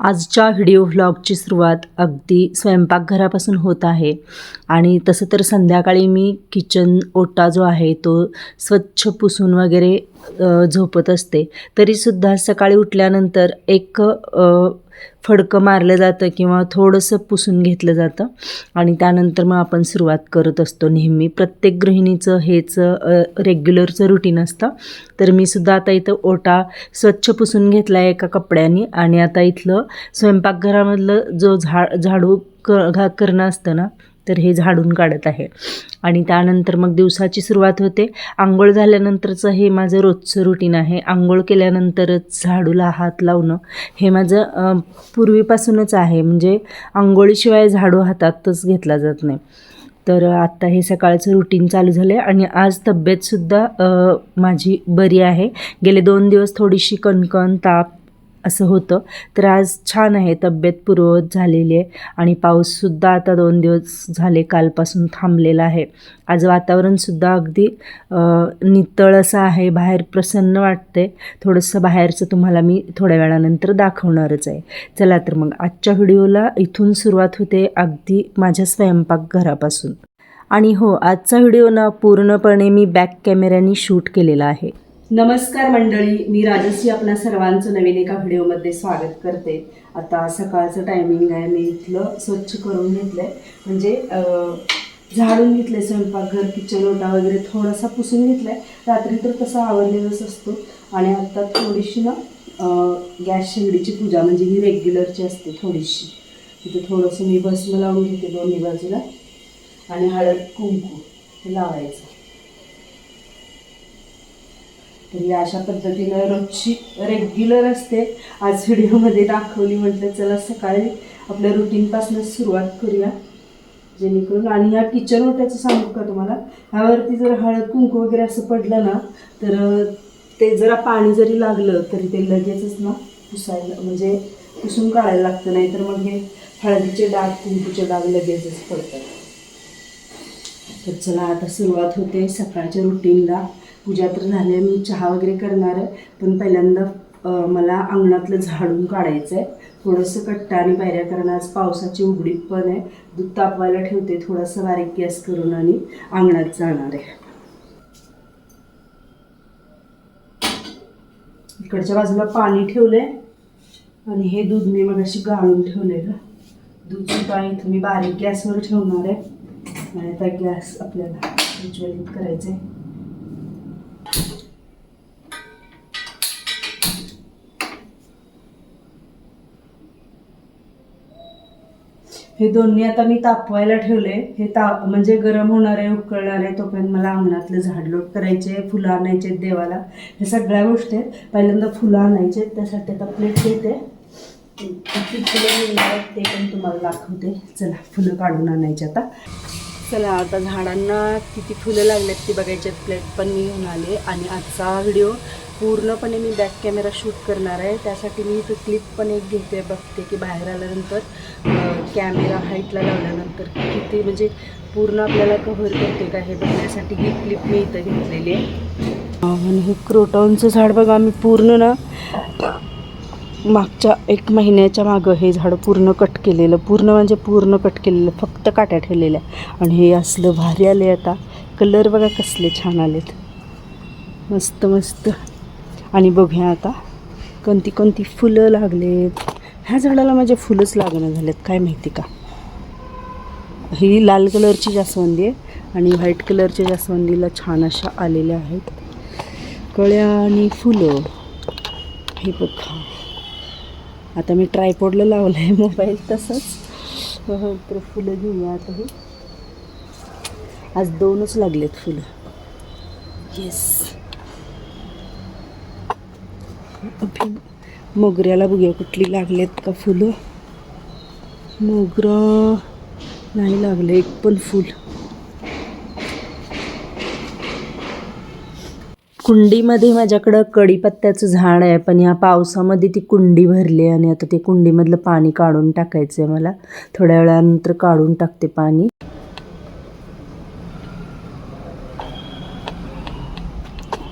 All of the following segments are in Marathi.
आजच्या व्हिडिओ व्लॉगची सुरुवात अगदी स्वयंपाकघरापासून होत आहे. आणि तसं तर संध्याकाळी मी किचन ओटा जो आहे तो स्वच्छ पुसून वगैरे झोपत असते. तरीसुद्धा सकाळी उठल्यानंतर एक फडकं मारलं जातं किंवा थोडंसं पुसून घेतलं जातं. आणि त्यानंतर मग आपण सुरुवात करत असतो नेहमी. प्रत्येक गृहिणीचं हेच रेग्युलरचं रुटीन असतं. तर मी सुद्धा आता इथं ओटा स्वच्छ पुसून घेतला आहे एका कपड्याने. आणि आता इथलं स्वयंपाकघरामधलं जो झा झाडू क घा करणं असतं ना तर हे झाडून काढत आहे. आणि त्यानंतर मग दिवसाची सुरुवात होते. आंघोळ झाल्यानंतरचं हे माझं रोजचं रुटीन आहे. आंघोळ केल्यानंतरच झाडूला हात लावणं हे माझं पूर्वीपासूनच आहे. म्हणजे आंघोळीशिवाय झाडू हातातच घेतला जात नाही. तर आत्ता हे सकाळचं रुटीन चालू झालं आहे आणि आज तब्येतसुद्धा माझी बरी आहे. गेले दोन दिवस थोडीशी कणकण ताप असं होतं. तर आज छान आहे तब्येत पूर्ववत झालेली आहे आणि पाऊससुद्धा आता दोन दिवस झाले कालपासून थांबलेला आहे. आज वातावरणसुद्धा अगदी नितळ असं आहे बाहेर प्रसन्न वाटते थोडंसं बाहेरचं तुम्हाला मी थोड्या वेळानंतर दाखवणारच आहे. चला तर मग आजच्या व्हिडिओला इथून सुरुवात होते अगदी माझ्या स्वयंपाकघरापासून आणि हो आजचा व्हिडिओ ना पूर्णपणे मी बॅक कॅमेऱ्याने शूट केलेला आहे. नमस्कार मंडळी मी राजश्री आपल्या सर्वांचं नवीन एका व्हिडिओमध्ये स्वागत करते. आता सकाळचं टायमिंग आहे मी इथलं स्वच्छ करून घेतलं आहे म्हणजे झाडून घेतलं आहे स्वयंपाकघर किचन ओटा वगैरे थोडासा पुसून घेतला आहे रात्री तर तसा आवडलेलाच असतो. आणि आता थोडीशी ना गॅस शेगडीची पूजा म्हणजे ही रेग्युलरची असते थोडीशी. तिथे थोडंसं मी भस्म लावून घेते दोन्ही बाजूला. आणि हळद कुंकू हे लावायचं. तरी अशा पद्धतीनं रोजची रेग्युलर असते. आज व्हिडिओमध्ये दाखवली म्हटलं चला सकाळी आपल्या रुटीनपासूनच सुरुवात करूया. जेणेकरून आणि ह्या किचन ओट्याचं सांगू का तुम्हाला? ह्यावरती जर हळद कुंकू वगैरे असं पडलं ना तर ते जरा पाणी जरी लागलं तरी ते लगेचच ना पुसायला म्हणजे पुसून काढायला लागतं नाही तर मग हे हळदीचे डाग कुंकूचे डाग लगेचच पडतात. तर चला आता सुरुवात होते सकाळच्या रुटीनला पूजा तर झाली आहे. मी चहा वगैरे करणार आहे. पण पहिल्यांदा मला अंगणातलं झाडून काढायचं आहे थोडंसं कट्टा आणि पायऱ्या कारण आज पावसाची उघडीप पण आहे. दूध तापवायला ठेवते. थोडंसं बारीक गॅस करून आणि अंगणात जाणार आहे. इकडच्या बाजूला पाणी ठेवलं आहे आणि हे दूध मी मग अशी गाळून ठेवलेलं दूध सुद्धा इथं मी बारीक गॅसवर ठेवणार आहे. आणि आता गॅस आपल्याला प्रज्वलित करायचं आहे हे दोन्ही आता मी तापवायला ठेवले. हे ताप म्हणजे गरम होणार आहे उकळणार आहे तोपर्यंत मला अंगणातलं झाडलोट करायचे फुलं आणायचे आहेत देवाला. हे सगळ्या गोष्टी आहेत. पहिल्यांदा फुलं आणायचे आहेत. त्यासाठी आता प्लेट घेते. किती फुलं मिळणार ते पण तुम्हाला दाखवते. चला फुलं काढून आणायचे आता. चला आता झाडांना किती फुलं लागलेत ती बघायच्यात प्लेट पण मी घेऊन आले आणि आजचा व्हिडिओ पूर्णपणे मी बॅक कॅमेरा शूट करणार आहे. त्यासाठी मी इथं क्लिप पण एक घेते बघते की बाहेर आल्यानंतर कॅमेरा हाईटला लावल्यानंतर किती म्हणजे पूर्ण आपल्याला कव्हर करते का हे बघण्यासाठी ही क्लिप मी इथं घेतलेली आहे. आणि हे क्रोटॉनचं झाड बघा मी पूर्ण ना मागच्या एक महिन्याच्या मागं हे झाड पूर्ण कट केलेलं पूर्ण म्हणजे पूर्ण कट केलेलं फक्त काट्या ठेवलेल्या. आणि हे असलं भारी आले आता. कलर बघा कसले छान आलेत. मस्त मस्त. आणि बघूया आता कोणती कोणती फुलं लागलेत. ह्या झाडाला माझ्या फुलंच लागणं झालेत काय माहिती का? ही लाल कलरची जास्वंदी आहे आणि व्हाईट कलरच्या जास्वंदीला छान अशा आलेल्या आहेत. कळ्या आणि फुलं. हे बघा. आता मी ट्रायपॉडला लावलं आहे मोबाईल तसंच. तर फुलं घेऊया आता हे. आज दोनच लागलेत फुलं. येस मोगऱ्याला बघूया कुठली लागलेत का फुलं. मोगरा. नाही लागलं एक पण फुल. कुंडीमध्ये माझ्याकडं कढीपत्त्याचं झाड आहे पण या पावसामध्ये ती कुंडी भरली आणि आता ते कुंडीमधलं पाणी काढून टाकायचं आहे मला. थोड्या वेळानंतर काढून टाकते पाणी.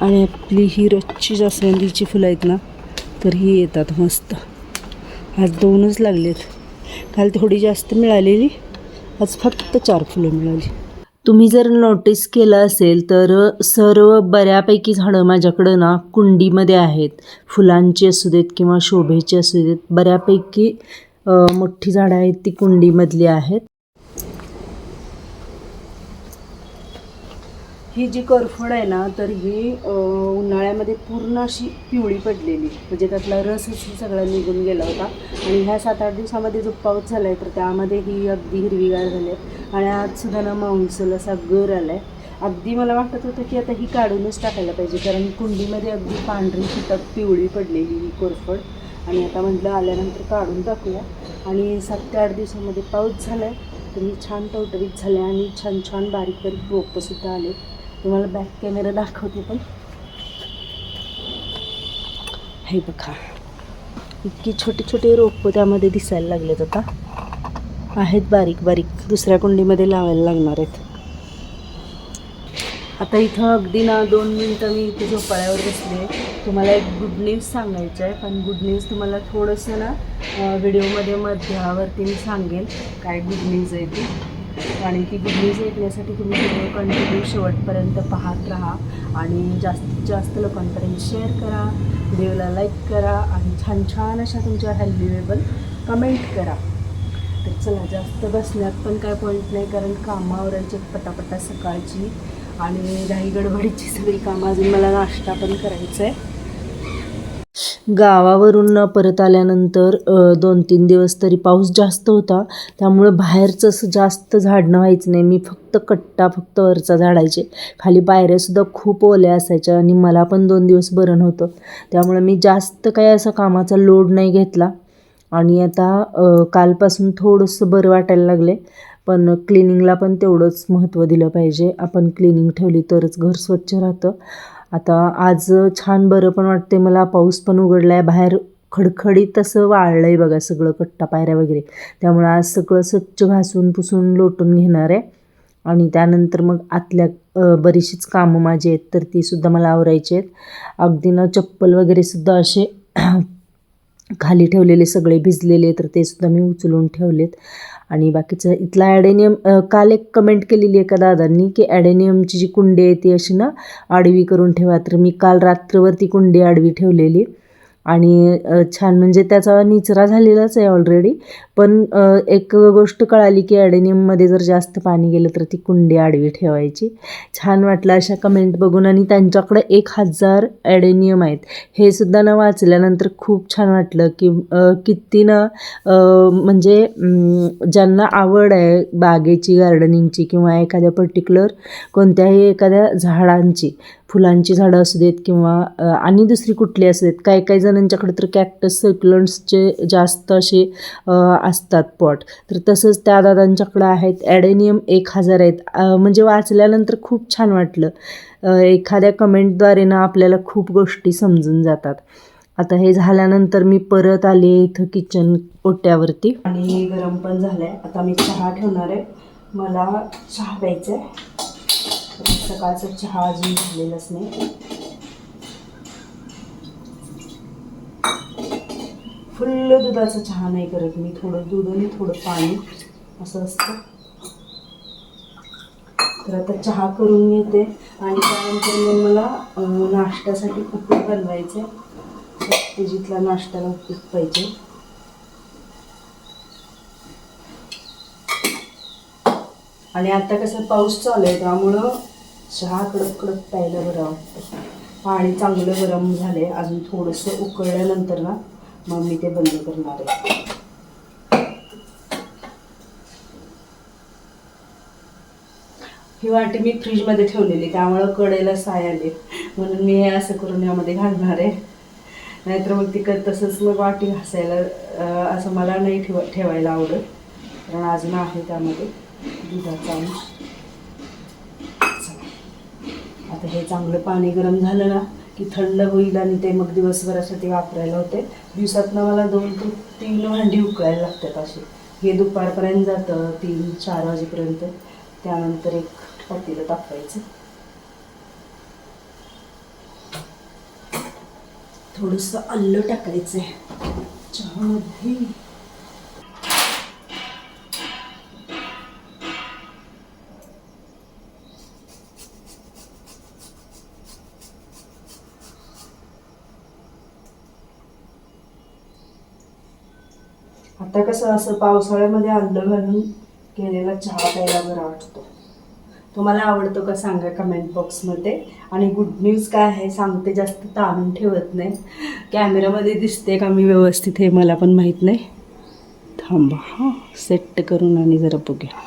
आणि आपली ही रोजची जास्वंदीची फुलं आहेत ना तर ही येतात मस्त. आज दोनच लागलेत. काल थोडी जास्त मिळालेली आज फक्त चार फुलं मिळाली. तुम्ही जर नोटीस केलं असेल तर सर्व बऱ्यापैकी झाडं माझ्याकडं ना कुंडीमध्ये आहेत. फुलांची असू देत किंवा शोभेची असू देत बऱ्यापैकी मोठी झाडं आहेत ती कुंडीमधली आहेत. ही जी करफड आहे ना तर ही उन्हाळ्यामध्ये पूर्ण अशी पिवळी पडलेली. म्हणजे त्यातला रसच सगळा निघून गेला होता. आणि ह्या सात आठ दिवसामध्ये जो पाऊस झाला आहे तर त्यामध्ये ही अगदी हिरवीगार झाली आहे. आणि आज सुद्धा ना मांसल असा गर आला आहे अगदी मला वाटत होतं की आता ही काढूनच टाकायला पाहिजे कारण कुंडीमध्ये अगदी पांढरी चिटक पिवळी पडलेली ही कोरफड. आणि आता म्हटलं आल्यानंतर काढून टाकूया. आणि सात ते आठ दिवसामध्ये पाऊस झाला आहे तर ही छान टवटवीत झाले आणि छान छान बारीक बारीक रोपंसुद्धा आले तुम्हाला बॅक कॅमेरा दाखवते पण. हे बघा इतकी छोटे छोटे रोपं त्यामध्ये दिसायला लागलेत आता. आहेत बारीक बारीक. दुसऱ्या कुंडीमध्ये लावायला लागणार आहेत. आता इथं अगदी ना दोन मिनटं मी इथे झोपाळ्यावर बसले तुम्हाला एक गुड न्यूज सांगायचं आहे. पण गुड न्यूज तुम्हाला थोडंसं ना व्हिडिओमध्ये मध्यावरती मी सांगेन काय गुड न्यूज आहे ती. आणि ती गुड न्यूज ऐकण्यासाठी तुम्ही व्हिडिओ कंटिन्यू शेवटपर्यंत पाहत राहा आणि जास्तीत जास्त लोकांपर्यंत शेअर करा व्हिडिओला लाईक करा आणि छान छान अशा तुमच्या व्हॅल्युएबल कमेंट करा. तर चला जास्त बसण्यात पण काय पॉईंट नाही कारण कामावरायचे पटापटा सकाळची आणि राही गडबडीची सगळी कामं अजून मला नाश्ता पण करायचा आहे गावावरून परत आल्यानंतर दोन तीन दिवस तरी पाऊस जास्त होता. त्यामुळं बाहेरचं असं जास्त झाडणं व्हायचं नाही. मी फक्त कट्टा फक्त वरचा झाडायचे. खाली पायऱ्यासुद्धा खूप ओल्या असायच्या आणि मला पण दोन दिवस बरं नव्हतं. त्यामुळं मी जास्त काही असा कामाचा लोड नाही घेतला. आणि आता कालपासून थोडंसं बरं वाटायला लागलं आहे पण क्लिनिंगला पण तेवढंच महत्त्व दिलं पाहिजे. आपण क्लिनिंग ठेवली तरच घर स्वच्छ राहतं. आता आज छान बरं पण वाटते मला पाऊस पण उघडला आहे बाहेर खडखडीत असं वाळलं आहे बघा सगळं कट्टा पायऱ्या वगैरे. त्यामुळं आज सगळं स्वच्छ घासून पुसून लोटून घेणार आहे. आणि त्यानंतर मग आतल्या बरीचशीच कामं माझी आहेत तर तीसुद्धा मला आवरायची आहेत. अगदी ना चप्पल वगैरे सुद्धा असे खाली ठेवलेले सगळे भिजलेले तर ते सुद्धा मी उचलून ठेवलेत. आणि बाकीचं इथला ॲडेनियम काल एक कमेंट केलेली एका दादांनी की ॲडेनियमची जी कुंडी आहे ती अशी ना आडवी करून ठेवा. तर मी काल रात्रभर ती कुंडी आडवी ठेवलेली. आणि छान म्हणजे त्याचा निचरा झालेलाच आहे ऑलरेडी पण एक गोष्ट कळाली की ॲडेनियममध्ये जर जास्त पाणी गेलं तर ती कुंडी आडवी ठेवायची. छान वाटलं अशा कमेंट बघून आणि त्यांच्याकडे एक हजार ॲडेनियम आहेत. हे सुद्धा ना वाचल्यानंतर खूप छान वाटलं की किती ना म्हणजे ज्यांना आवड आहे बागेची गार्डनिंगची किंवा एखाद्या पर्टिक्युलर कोणत्याही एखाद्या झाडांची फुलांची झाडं असू देत किंवा आणि दुसरी कुठली असू देत काही काही जणांच्याकडे तर कॅक्टस सर्क्युलंट्सचे जास्त असे असतात पॉट तर तसंच त्या दादांच्याकडं आहेत ॲडेनियम एक हजार आहेत. म्हणजे वाचल्यानंतर खूप छान वाटलं. एखाद्या कमेंटद्वारे ना आपल्याला खूप गोष्टी समजून जातात. आता हे झाल्यानंतर मी परत आले इथं किचन ओट्यावरती. आणि गरम पण झालं आहे आता मी चहा ठेवणार आहे. मला चहा प्यायचा आहे सकाळचा चहा अजून झालेलाच नाही. फुल्ल दुधाचा चहा नाही करत मी थोडं दूध आणि थोडं पाणी असं असतं. तर आता चहा करून घेते आणि त्यानंतर मग मला नाश्त्यासाठी उपीट बनवायचे ते जिथला नाश्त्याला उपीट पाहिजे. आणि आता कसं पाऊस चालू आहे त्यामुळं चहा कडक कडक प्यायला बरं पाणी चांगलं गरम आहे अजून थोडंसं उकळल्यानंतर ना मग मी ते बंद करणार आहे. ही वाटी मी फ्रीजमध्ये ठेवलेली त्यामुळं कडेला साय आले. म्हणून मी हे असं करून यामध्ये घालणार आहे. नाहीतर मग ती तसंच मग वाटी घासायला असं मला नाही ठेवा ठेवायला आवडत. कारण अजून आहे त्यामध्ये दुधाचा अंश चला. आता हे चांगलं पाणी गरम झालं ना की थंड होईल आणि ते मग दिवसभरासाठी वापरायला होते. दिवसातनं मला दोन ते तीन भांडी उकळायला लागतात अशी. हे दुपारपर्यंत जातं तीन चार वाजेपर्यंत. त्यानंतर एक पातीला तापवायचं. थोडंसं आलं टाकायचं आहे चहामध्ये. आता कसं असं पावसाळ्यामध्ये आलं घालून केलेला चहा प्यायला बरा वाटतो. तुम्हाला आवडतो का सांगा कमेंट बॉक्समध्ये आणि गुड न्यूज काय आहे सांगते जास्त ताणून ठेवत नाही. कॅमेरामध्ये दिसते का मी व्यवस्थित हे मला पण माहीत नाही. थांबा हां सेट करून आणि जरा बघूया.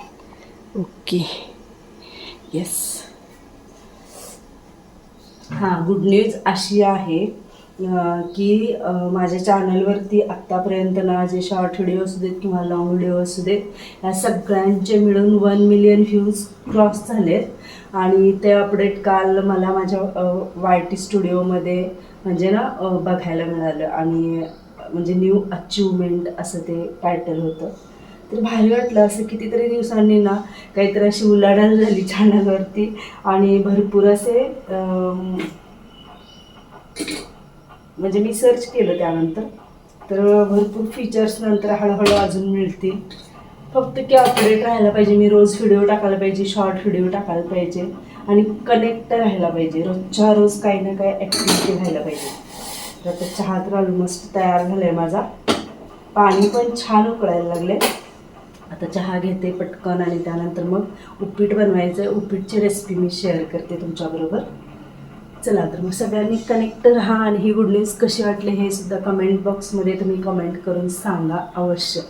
ओके येस हां गुड न्यूज अशी आहे. की माझ्या चॅनलवरती आत्तापर्यंत ना जे शॉर्ट व्हिडिओ असू देत किंवा लॉंग व्हिडिओ असू देत या सगळ्यांचे मिळून वन मिलियन व्ह्यूज क्रॉस झालेत. आणि ते अपडेट काल मला माझ्या वाय टी स्टुडिओमध्ये म्हणजे ना बघायला मिळालं. आणि म्हणजे न्यू अचिव्हमेंट असं ते टायटल होतं. तर भारी वाटलं असं कितीतरी दिवसांनी ना काहीतरी अशी उलाढाल झाली चॅनलवरती. आणि भरपूर असे म्हणजे मी सर्च केलं त्यानंतर. तर भरपूर फीचर्स नंतर हळूहळू अजून मिळतील. फक्त की अपडेट राहायला पाहिजे. मी रोज व्हिडिओ टाकायला पाहिजे शॉर्ट व्हिडिओ टाकायला पाहिजे. आणि कनेक्ट राहायला पाहिजे. रोजच्या रोज काही ना काही ॲक्टिव्हिटी व्हायला पाहिजे. तर आता चहा तर ऑलमोस्ट तयार झाला आहे माझा. पाणी पण छान उकळायला लागले आता चहा घेते पटकन आणि त्यानंतर मग उपीट बनवायचं आहे उपीटची रेसिपी मी शेअर करते तुमच्याबरोबर. चला तर मग सगळ्यांनी कनेक्ट राहा आणि ही गुड न्यूज कशी वाटली हे सुद्धा कमेंट बॉक्समध्ये तुम्ही कमेंट करून सांगा अवश्य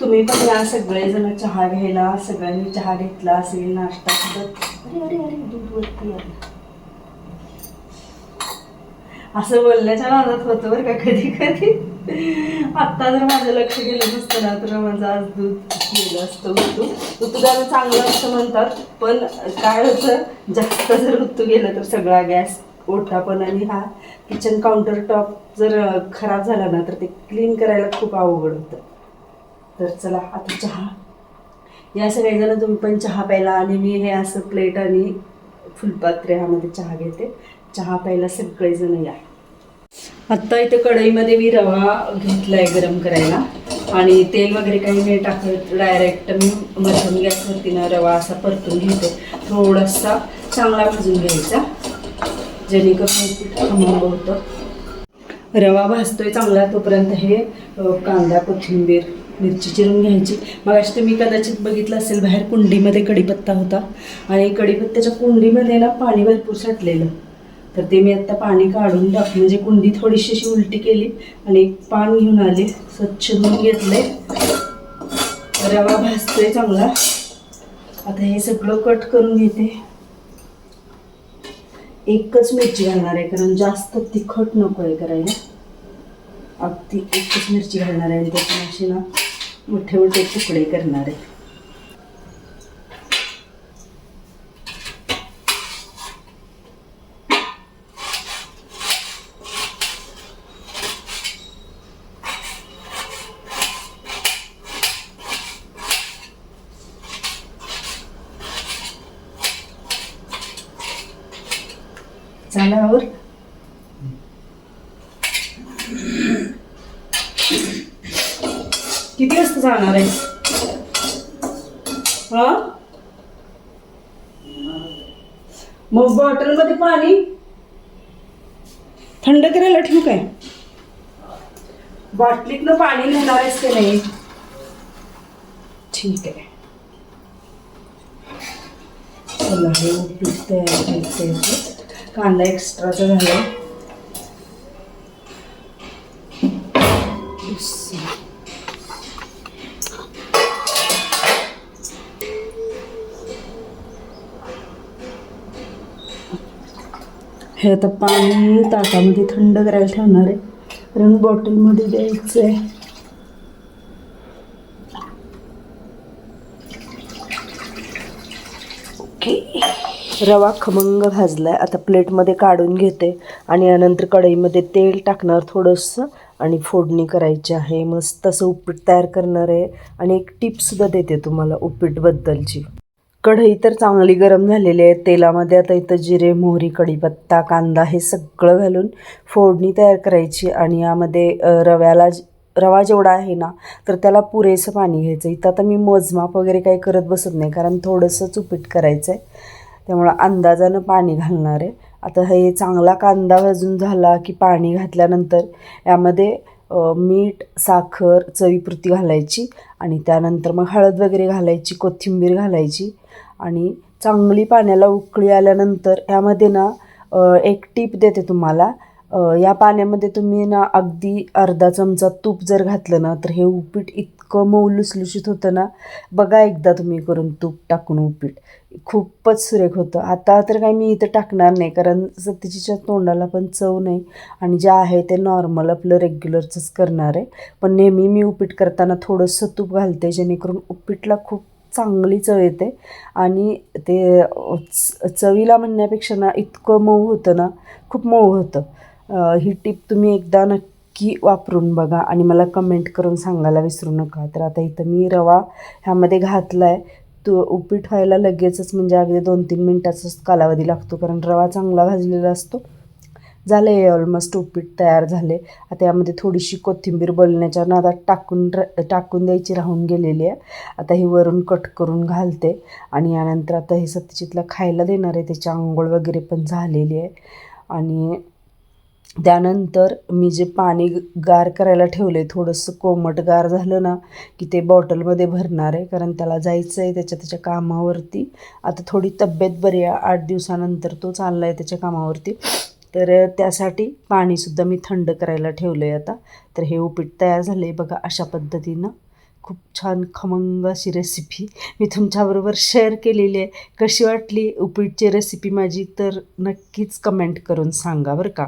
तुम्ही पण या सगळेजण चहा घ्यायला सगळ्यांनी चहा घेतला असेल नाश्ता सुद्धा अरे अरे अरे दूध वरती आलं. असं बोलण्याच्या नादात होतं बरं का कधी कधी. आत्ता जर माझं लक्ष गेलं नसतं ना तर माझं आज दूध गेलं असतं ऋतू ऋतू जाणं चांगलं असतं म्हणतात पण काय होतं जास्त जर ऋतू गेलं तर सगळा गॅस ओठा पण आणि हा किचन काउंटर टॉप जर खराब झाला ना तर ते क्लीन करायला खूप अवघड होतं. तर चला आता चहा. या सगळेजण तुम्ही पण चहा प्यायला आणि मी हे असं प्लेट आणि फुलपात्र ह्यामध्ये चहा घेते. चहा प्यायला सगळेजण या. आत्ता इथे कढईमध्ये मी रवा घेतलाय गरम करायला. आणि तेल वगैरे काही नाही टाकत. डायरेक्ट मी मध्यम गॅसवरती ना रवा असा परतून घेते. थोडासा चांगला भाजून घ्यायचा. जेणेकरून पीठ खमंग होतं. रवा भाजतोय चांगला तोपर्यंत हे कांदा कोथिंबीर मिरची चिरून घ्यायची. मग तुम्ही कदाचित बघितलं असेल बाहेर कुंडीमध्ये कढीपत्ता होता. आणि कढीपत्त्याच्या कुंडीमध्ये ना पाणी भरपूर साठलेलं. तर ते मी आत्ता पाणी काढून टाक म्हणजे कुंडी थोडीशी अशी उलटी केली आणि एक पान घेऊन आले. स्वच्छ धुवून घेतले रवा भाजतोय चांगला. आता हे सगळं कट करून घेते. एकच मिरची घालणार आहे कारण जास्त तिखट नको आहे करायला. अगदी एकच मिरची घालणार आहे आणि त्यातून अशी ना मोठे मोठे तुकडे करणार आहे. झालं किती वाजता जाणार आहे? हा? मग बॉटलमध्ये पाणी? थंड करायला ठेवू काय? बॉटलीतनं पाणी नेणार आहेस की नाही? ठीक आहे. चला हे उपीट तयार करायचं आहे कांदा एक्स्ट्राचा झाला. हे आता पाणी ताटामध्ये थंड करायला ठेवणार आहे. कारण बॉटलमध्ये द्यायचं आहे ओके रवा खमंग भाजला आहे आता प्लेटमध्ये काढून घेते आणि यानंतर कढईमध्ये तेल टाकणार थोडंसं आणि फोडणी करायची आहे. मस्त असं उपीट तयार करणार आहे आणि एक टिपसुद्धा देते तुम्हाला उपीटबद्दलची. कढई तर चांगली गरम झालेली आहे. तेलामध्ये आता इथं जिरे मोहरी कढीपत्ता कांदा हे सगळं घालून फोडणी तयार करायची आणि यामध्ये रव्याला रवा जेवढा आहे ना तर त्याला पुरेसं पाणी घ्यायचं. इथं आता मी मोजमाप वगैरे काही करत बसत नाही कारण थोडंसंच उपीट करायचं आहे त्यामुळं अंदाजानं पाणी घालणार आहे. आता हे चांगला कांदा भाजून झाला की पाणी घातल्यानंतर यामध्ये मीठ साखर चवीपुरती घालायची आणि त्यानंतर मग हळद वगैरे घालायची कोथिंबीर घालायची आणि चांगली पाण्याला उकळी आल्यानंतर यामध्ये ना एक टीप देते तुम्हाला. या पाण्यामध्ये तुम्ही ना अगदी अर्धा चमचा तूप जर घातलं ना तर हे उपीट इतकं मऊ लुसलुशीत होतं ना. बघा एकदा तुम्ही करून तूप टाकून उपीट. खूपच सुरेख होतं. आता तर काही मी इथं टाकणार नाही कारण सतीजीच्या तोंडाला पण चव नाही आणि जे आहे ते नॉर्मल आपलं रेग्युलरचंच करणार आहे. पण नेहमी मी उपीट करताना थोडंसं तूप घालते जेणेकरून उपीटला खूप चांगली चव येते. आणि ते चवीला म्हणण्यापेक्षा ना इतकं मऊ होतं ना खूप मऊ होतं. ही टीप तुम्ही एकदा नक्की वापरून बघा आणि मला कमेंट करून सांगायला विसरू नका. तर आता इथं मी रवा ह्यामध्ये घातला आहे तो उपीट व्हायला लगेचच म्हणजे अगदी दोन तीन मिनटाचाच कालावधी लागतो कारण रवा चांगला भाजलेला असतो. झालं आहे ऑलमोस्ट उपीट तयार झाले. आता यामध्ये थोडीशी कोथिंबीर बोलण्याच्या नादात टाकून र टाकून द्यायची राहून गेलेली आहे. आता ही वरून कट करून घालते आणि यानंतर आता हे सत्यजितला खायला देणार आहे. त्याची आंघोळ वगैरे पण झालेली आहे. आणि त्यानंतर मी जे पाणी गार करायला ठेवलं आहे थोडंसं कोमट गार झालं ना की ते बॉटलमध्ये भरणार आहे कारण त्याला जायचं आहे त्याच्या त्याच्या कामावरती. आता थोडी तब्येत बरी आहे आठ दिवसानंतर तो चालला आहे त्याच्या कामावरती. तर त्यासाठी पाणीसुद्धा मी थंड करायला ठेवलं आहे आता. तर हे उपीट तयार झालं आहे बघा अशा पद्धतीनं. खूप छान खमंग अशी रेसिपी मी तुमच्याबरोबर शेअर केलेली आहे. कशी वाटली उपीटची रेसिपी माझी तर नक्कीच कमेंट करून सांगा बरं का.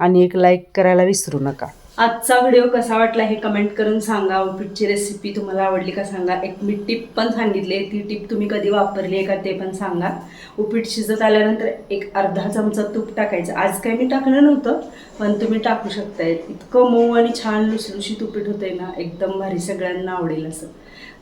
आणि एक लाईक करायला विसरू नका. आजचा व्हिडिओ कसा वाटला हे कमेंट करून सांगा. उपीटची रेसिपी तुम्हाला आवडली का सांगा. एक मी टिप पण सांगितली आहे. ती टिप तुम्ही कधी वापरली आहे का ते पण सांगा. उपीट शिजत आल्यानंतर एक अर्धा चमचा तूप टाकायचं. आज काही मी टाकलं नव्हतं पण तुम्ही टाकू शकताय. इतकं मऊ आणि छान लुसलुशीत उपीट होतंय ना एकदम भारी. सगळ्यांना आवडेल असं.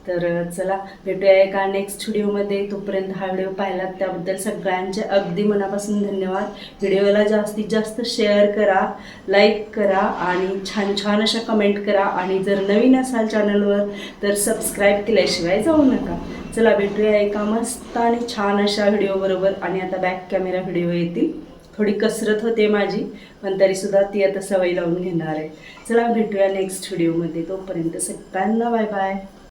तर चला भेटूया एका नेक्स्ट व्हिडिओमध्ये तोपर्यंत हा व्हिडिओ पाहिलात त्याबद्दल सगळ्यांचे अगदी मनापासून धन्यवाद. व्हिडिओला जास्तीत जास्त शेअर करा लाईक करा आणि छान छान अशा कमेंट करा. आणि जर नवीन असाल चॅनलवर तर सबस्क्राईब केल्याशिवाय जाऊ नका. चला भेटूया एका मस्त आणि छान अशा व्हिडिओबरोबर आणि आता बॅक कॅमेरा व्हिडिओ येतील. थोडी कसरत होते माझी पण तरीसुद्धा ती आता सवय लावून घेणार आहे. चला भेटूया नेक्स्ट व्हिडिओमध्ये तोपर्यंत सगळ्यांना बाय बाय